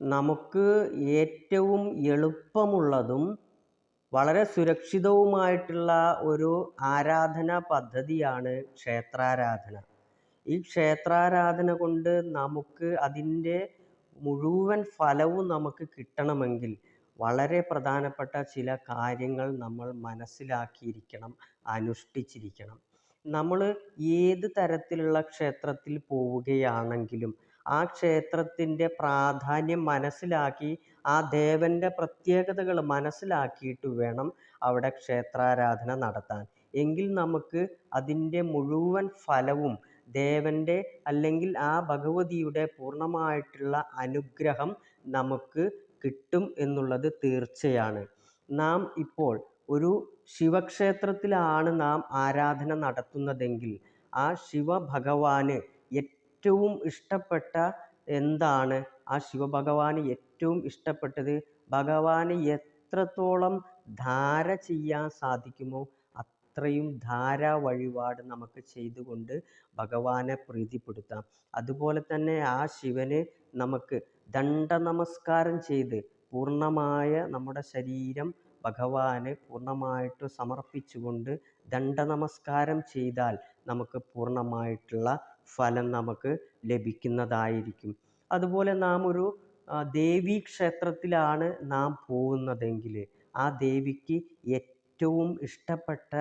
നമുക്ക് ഏറ്റവും എളുപ്പമുള്ളതും വളരെ സുരക്ഷിതവുമായിട്ടുള്ള ഒരു ആരാധന പദ്ധതിയാണ് ക്ഷേത്രാരാധന. ഈ ക്ഷേത്രാരാധന കൊണ്ട് നമുക്ക് അതിന്റെ മുഴുവൻ ഫലവും നമുക്ക് കിട്ടണമെങ്കിൽ വളരെ പ്രധാനപ്പെട്ട ചില കാര്യങ്ങൾ നമ്മൾ മനസ്സിലാക്കിയിരിക്കണം അനുഷ്ഠിച്ചിരിക്കണം. നമ്മൾ ഏത് തരത്തിലുള്ള ക്ഷേത്രത്തിൽ പോവുകയാണെങ്കിലും ആ ക്ഷേത്രത്തിന്റെ പ്രാധാന്യം മനസ്സിലാക്കി ആ ദേവന്റെ പ്രത്യേകതകൾ മനസ്സിലാക്കിയിട്ട് വേണം അവിടെ ക്ഷേത്രാരാധന നടത്താൻ. എങ്കിൽ നമുക്ക് അതിന്റെ മുഴുവൻ ഫലവും ദേവന്റെ അല്ലെങ്കിൽ ആ ഭഗവതിയുടെ പൂർണമായിട്ടുള്ള അനുഗ്രഹം നമുക്ക് കിട്ടും എന്നുള്ളത് തീർച്ചയാണ്. നാം ഇപ്പോൾ ഒരു ശിവക്ഷേത്രത്തിലാണ് നാം ആരാധന നടത്തുന്നതെങ്കിൽ ആ ശിവഭഗവാന് ഏറ്റവും ഇഷ്ടപ്പെട്ട എന്താണ്? ആ ശിവഭഗവാന് ഏറ്റവും ഇഷ്ടപ്പെട്ടത് ഭഗവാന് എത്രത്തോളം ധാര ചെയ്യാൻ സാധിക്കുമോ അത്രയും ധാരാ വഴിപാട് നമുക്ക് ചെയ്തുകൊണ്ട് ഭഗവാനെ പ്രീതിപ്പെടുത്താം. അതുപോലെ തന്നെ ആ ശിവന് നമുക്ക് ദണ്ഡ നമസ്കാരം ചെയ്ത് പൂർണമായ നമ്മുടെ ശരീരം ഭഗവാന് പൂർണമായിട്ട് സമർപ്പിച്ചുകൊണ്ട് ദണ്ഡ നമസ്കാരം ചെയ്താൽ നമുക്ക് പൂർണമായിട്ടുള്ള ഫലം നമുക്ക് ലഭിക്കുന്നതായിരിക്കും. അതുപോലെ നാം ഒരു ദേവീ ക്ഷേത്രത്തിലാണ് നാം പോകുന്നതെങ്കിൽ ആ ദേവിക്ക് ഏറ്റവും ഇഷ്ടപ്പെട്ട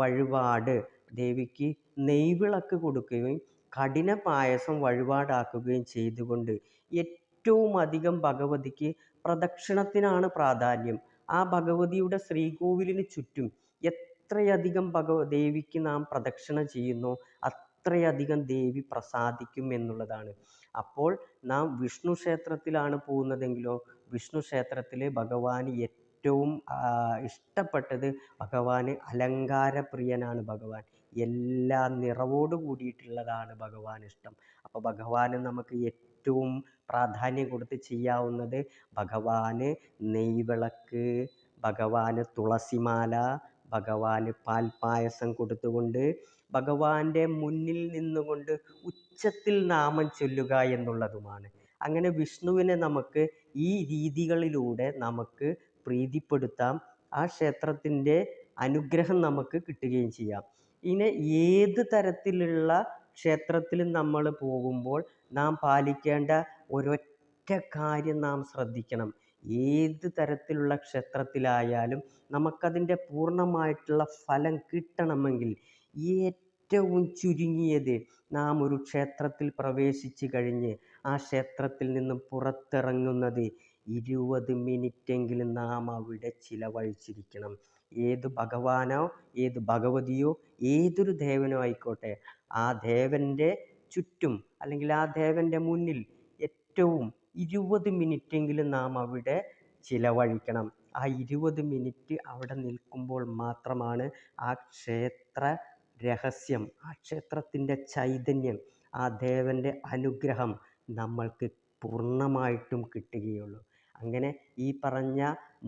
വഴിപാട് ദേവിക്ക് നെയ്വിളക്ക് കൊടുക്കുകയും കഠിന പായസം വഴിപാടാക്കുകയും ചെയ്തുകൊണ്ട് ഏറ്റവും അധികം ഭഗവതിക്ക് പ്രദക്ഷിണത്തിനാണ് പ്രാധാന്യം. ആ ഭഗവതിയുടെ ശ്രീകോവിലിന് ചുറ്റും എത്രയധികം ഭഗവ ദേവിക്ക് നാം പ്രദക്ഷിണം ചെയ്യുന്നോ അത്രയധികം ദേവി പ്രസാദിക്കും എന്നുള്ളതാണ്. അപ്പോൾ നാം വിഷ്ണു ക്ഷേത്രത്തിലാണ് പോകുന്നതെങ്കിലോ വിഷ്ണു ക്ഷേത്രത്തിലെ ഭഗവാന് ഏറ്റവും ഇഷ്ടപ്പെട്ടത് ഭഗവാന് അലങ്കാരപ്രിയനാണ് ഭഗവാൻ. എല്ലാ നിറവോട് കൂടിയിട്ടുള്ളതാണ് ഭഗവാൻ ഇഷ്ടം. അപ്പോൾ ഭഗവാന് നമുക്ക് ഏറ്റവും പ്രാധാന്യം കൊടുത്ത് ചെയ്യാവുന്നത് ഭഗവാന് നെയ്വിളക്ക് ഭഗവാന് തുളസിമാല ഭഗവാന് പാൽപ്പായസം കൊടുത്തുകൊണ്ട് ഭഗവാന്റെ മുന്നിൽ നിന്നുകൊണ്ട് ഉച്ചത്തിൽ നാമം ചൊല്ലുക എന്നുള്ളതുമാണ്. അങ്ങനെ വിഷ്ണുവിനെ നമുക്ക് ഈ രീതികളിലൂടെ നമുക്ക് പ്രീതിപ്പെടുത്താം. ആ ക്ഷേത്രത്തിന്റെ അനുഗ്രഹം നമുക്ക് കിട്ടുകയും ചെയ്യാം. ഇനി ഏത് തരത്തിലുള്ള ക്ഷേത്രത്തിൽ നമ്മൾ പോകുമ്പോൾ നാം പാലിക്കേണ്ട ഒരൊറ്റ കാര്യം നാം ശ്രദ്ധിക്കണം. ഏത് തരത്തിലുള്ള ക്ഷേത്രത്തിലായാലും നമുക്കതിന്റെ പൂർണമായിട്ടുള്ള ഫലം കിട്ടണമെങ്കിൽ ഏറ്റവും ചുരുങ്ങിയത് നാം ഒരു ക്ഷേത്രത്തിൽ പ്രവേശിച്ച് കഴിഞ്ഞ് ആ ക്ഷേത്രത്തിൽ നിന്നും പുറത്തിറങ്ങുന്നത് ഇരുപത് മിനിറ്റെങ്കിലും നാം അവിടെ ചിലവഴിച്ചിരിക്കണം. ഏത് ഭഗവാനോ ഏത് ഭഗവതിയോ ഏതൊരു ദേവനോ ആയിക്കോട്ടെ ആ ദേവന്റെ ചുറ്റും അല്ലെങ്കിൽ ആ ദേവന്റെ മുന്നിൽ ഏറ്റവും ഇരുപത് മിനിറ്റെങ്കിലും നാം അവിടെ ചിലവഴിക്കണം. ആ ഇരുപത് മിനിറ്റ് അവിടെ നിൽക്കുമ്പോൾ മാത്രമാണ് ആ ക്ഷേത്ര രഹസ്യം ആ ക്ഷേത്രത്തിന്റെ ചൈതന്യം ആ ദേവന്റെ അനുഗ്രഹം നമ്മൾക്ക് പൂർണമായിട്ടും കിട്ടുകയുള്ളൂ. അങ്ങനെ ഈ പറഞ്ഞ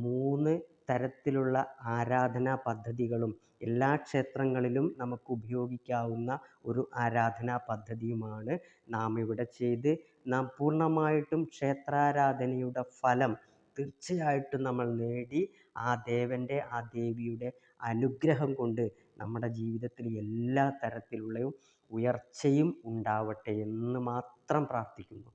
മൂന്ന് തരത്തിലുള്ള ആരാധനാ പദ്ധതികളും എല്ലാ ക്ഷേത്രങ്ങളിലും നമുക്ക് ഉപയോഗിക്കാവുന്ന ഒരു ആരാധനാ പദ്ധതിയുമാണ് നാം ഇവിടെ ചെയ്ത് നാം പൂർണമായിട്ടും ക്ഷേത്രാരാധനയുടെ ഫലം തീർച്ചയായിട്ടും നമ്മൾ നേടി ആ ദേവന്റെ ആ ദേവിയുടെ അനുഗ്രഹം കൊണ്ട് നമ്മുടെ ജീവിതത്തിൽ എല്ലാ തരത്തിലുള്ള ഉയർച്ചയും ഉണ്ടാവട്ടെ എന്ന് മാത്രം പ്രാർത്ഥിക്കുന്നു.